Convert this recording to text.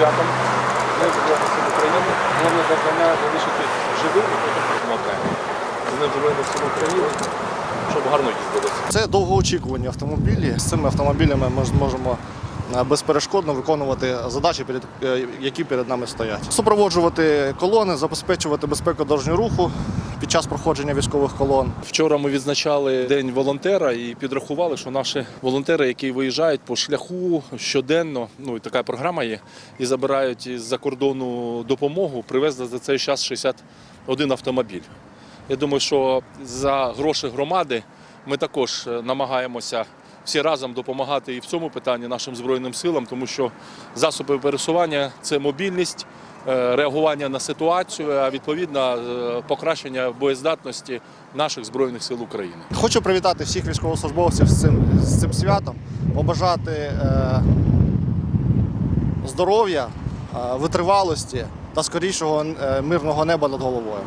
святом. України. Головне завдання залишити живим і потім. З ним Збройних сил України, щоб гарно їздилося. Це довгоочікувані автомобілі. З цими автомобілями ми зможемо е, безперешкодно виконувати задачі, е, які перед нами стоять. Супроводжувати колони, забезпечувати безпеку дорожнього руху час проходження військових колон. Вчора ми відзначали день волонтера і підрахували, що наші волонтери, які виїжджають по шляху щоденно, ну і така програма є, і забирають із-за кордону допомогу, привезли за цей час 61 автомобіль. Я думаю, що за гроші громади ми також е, намагаємося всі разом допомагати і в цьому питанні нашим збройним силам, тому що засоби пересування це мобільність, реагування на ситуацію, а відповідно е, покращення боєздатності наших збройних сил України. Хочу привітати всіх військовослужбовців з цим, з цим святом, побажати е, здоров'я, е, витривалості та скорішого е, мирного неба над головою.